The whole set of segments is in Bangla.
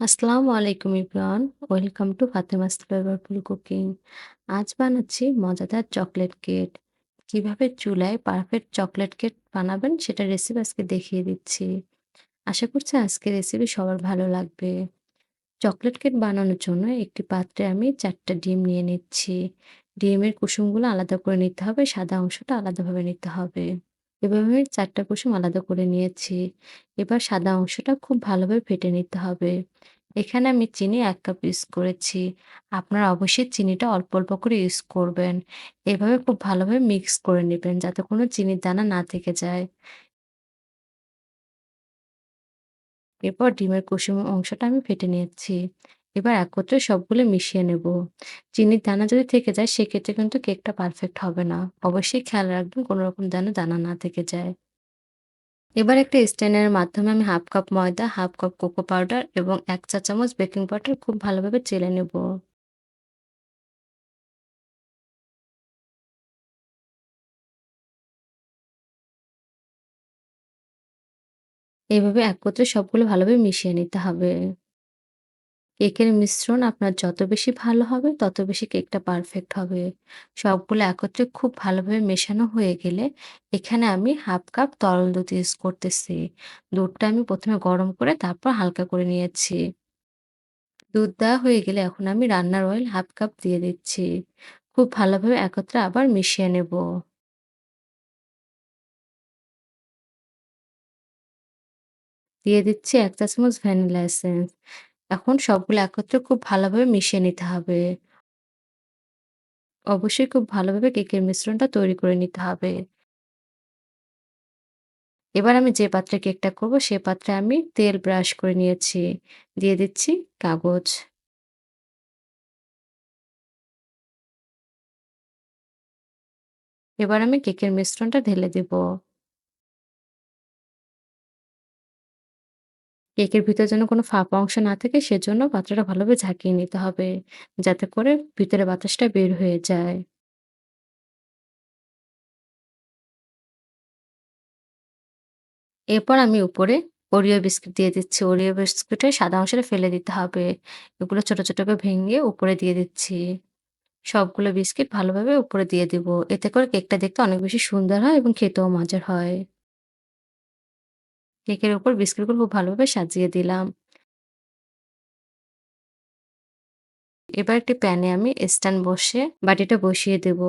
আসসালামু আলাইকুম everyone. Welcome to Fatema's flavourful cooking. আজ বানাচ্ছি মজাদার চকলেট কেক। কীভাবে চুলায় পারফেক্ট চকলেট কেক বানাবেন সেটা রেসিপি আজকে দেখিয়ে দিচ্ছি। আশা করছি আজকের রেসিপি সবার ভালো লাগবে। চকলেট কেক বানানোর জন্য একটি পাত্রে আমি ৪ টা ডিম নিয়ে নিচ্ছি। ডিমের কুসুমগুলো আলাদা করে নিতে হবে, সাদা অংশটা আলাদাভাবে নিতে হবে। এভাবে আমি ৪ টা কুসুম আলাদা করে নিয়েছি। এবার সাদা অংশটা খুব ভালোভাবে ফেটে নিতে হবে। এখানে আমি চিনি এক কাপ ইউজ করেছি। আপনারা অবশ্যই চিনিটা অল্প, অল্প করে ইউজ করবেন। এভাবে খুব ভালোভাবে মিক্স করে নেবেন যাতে কোনো চিনির দানা না থেকে যায়। এরপর ডিমের কুসুম অংশটা আমি ফেটে নিয়েছি। এবার একত্রে সবগুলো মিশিয়ে নেব। চিনির দানা যদি থেকে যায় সেক্ষেত্রে কিন্তু কেকটা পারফেক্ট হবে না। অবশ্যই খেয়াল রাখবেন কোনো রকম যেন দানা না থেকে যায়। এবার একটা স্ট্যান্ডের মাধ্যমে আমি ১/২ কাপ ময়দা, ১/২ কাপ কোকো পাউডার এবং এক চা চামচ বেকিং পাউডার খুব ভালোভাবে চেলে নেব। এভাবে একত্রে সবগুলো ভালোভাবে মিশিয়ে নিতে হবে। কেকের মিশ্রণ আপনার যত বেশি ভালো হবে, তত বেশি কেকটা পারফেক্ট হবে। সবগুলো একত্রে খুব ভালোভাবে মেশানো হয়ে গেলে এখানে আমি ১/২ কাপ তরল দুধ ইউজ করতেছি। দুধটা আমি প্রথমে গরম করে তারপর হালকা করে নিয়েছি। দুধ দেওয়া হয়ে গেলে এখন আমি রান্নার অয়েল ১/২ কাপ দিয়ে দিচ্ছি। খুব ভালোভাবে একত্রে আবার মিশিয়ে নেব। দিয়ে দিচ্ছি ১ চা চামচ ভ্যানিলা এসেন্স। এখন সবগুলো একত্রে খুব ভালোভাবে মিশিয়ে নিতে হবে। অবশ্যই খুব ভালোভাবে কেকের মিশ্রণটা তৈরি করে নিতে হবে। এবার আমি যে পাত্রে কেকটা করব, সে পাত্রে আমি তেল ব্রাশ করে নিয়েছি। দিয়ে দিচ্ছি কাগজ। এবার আমি কেকের মিশ্রণটা ঢেলে দেব। কেকের ভিতরে যেন কোনো ফাঁপা অংশ না থাকে সেজন্য পাত্রটা ভালোভাবে ঝাঁকিয়ে নিতে হবে। যাতে করে ভিতরে বাতাসটা বের হয়ে যায়। এরপর আমি উপরে ওরিও বিস্কিট দিয়ে দিচ্ছি। ওরিও বিস্কুটের সাদা অংশটা ফেলে দিতে হবে। এগুলো ছোট, ছোট করে ভেঙে উপরে দিয়ে দিচ্ছি। সবগুলো বিস্কিট ভালোভাবে উপরে দিয়ে দিব। এতে করে কেকটা দেখতে অনেক বেশি সুন্দর হয় এবং খেতেও মজার হয়। কেকের উপর বিস্কিটগুলো খুব ভালোভাবে সাজিয়ে দিলাম। এবার একটি প্যানে আমি স্ট্যান্ড বসে বাটিটা বসিয়ে দেব।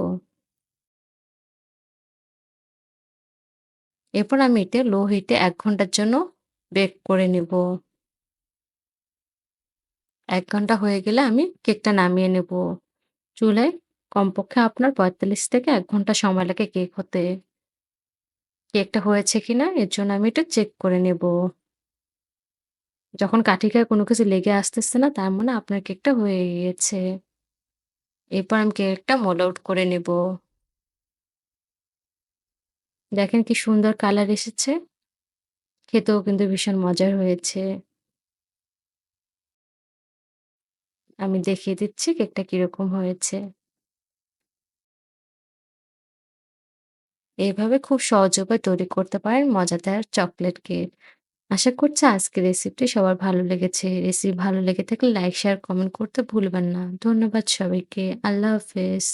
এরপর আমি এটা লো হিটে এক ঘণ্টার জন্য বেক করে নেব। এক ঘণ্টা হয়ে গেলে আমি কেকটা নামিয়ে নেব। চুলায় কমপক্ষে আপনার ৪৫ থেকে এক ঘণ্টা সময় লাগে কেক হতে। কেকটা হয়েছে কিনা, এর জন্য আমি এটা চেক করে নেব। যখন কাঠি গায়ে কোনো কিছু লেগে আসতেছে না, তার মানে আপনার কেকটা হয়ে গিয়েছে। এরপর আমি কেকটা মোল্ড আউট করে নেব। দেখেন কি সুন্দর কালার এসেছে। খেতেও কিন্তু ভীষণ মজার হয়েছে। আমি দেখিয়ে দিচ্ছি কেকটা কীরকম হয়েছে। এভাবে খুব সহজ উপায়ে তৈরি করতে পারেন মজাদার চকলেট কেক। আশা করছি আজকের রেসিপিটি সবার ভালো লেগেছে। রেসিপি ভালো লেগে থাকলে লাইক, শেয়ার, কমেন্ট করতে ভুলবেন না। ধন্যবাদ সবাইকে। আল্লাহ হাফেজ।